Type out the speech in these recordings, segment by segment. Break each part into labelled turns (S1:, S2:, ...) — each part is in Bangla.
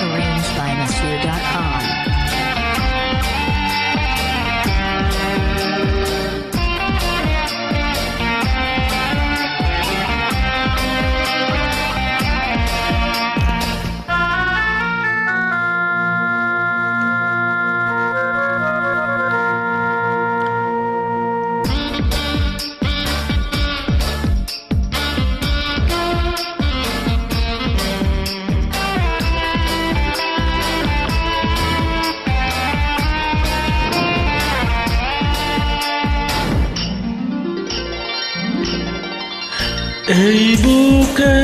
S1: Arranged by Monsieur.com.
S2: এই বুকে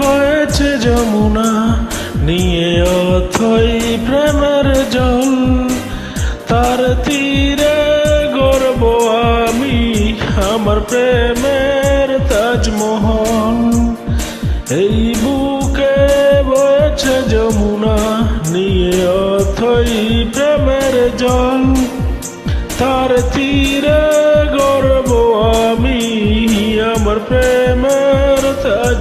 S2: বয়েছে যমুনা, নিয়ে অথই প্রেমের জল। তার তীরে গর্ব আমি আমার প্রেমের তাজমহল। এই বুকে বয়েছে যমুনা, নিয়ে অথই প্রেমের জল। তার তীরে গর্ব আমি আমার প্রেমের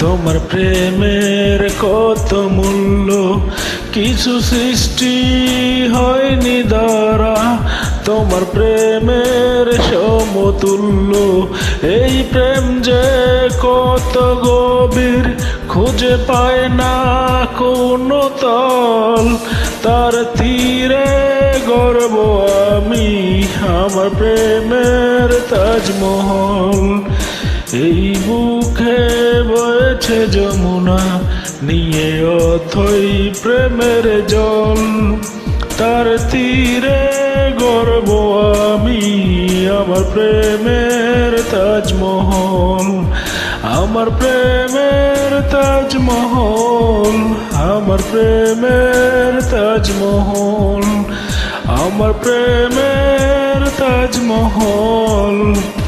S2: তোমার প্রেমের কত মূল্য? কিছু সৃষ্টি হয়নি দ্বারা। তোমার প্রেমের সমতুল্য। এই প্রেম যে কত গভীর, খুঁজে পায় না কোনো তল। তার তীরে গর্ব আমি, আমার প্রেমের তাজমহল। এই বুকে বয়েছে যমুনা, নিয়ে অথই প্রেমের জল। তার তীরে গর্ব আমি, আমার প্রেমের তাজমহল। আমার প্রেমের তাজমহল, আমার প্রেমের তাজমহল। আমার প্রেমের তাজমহল।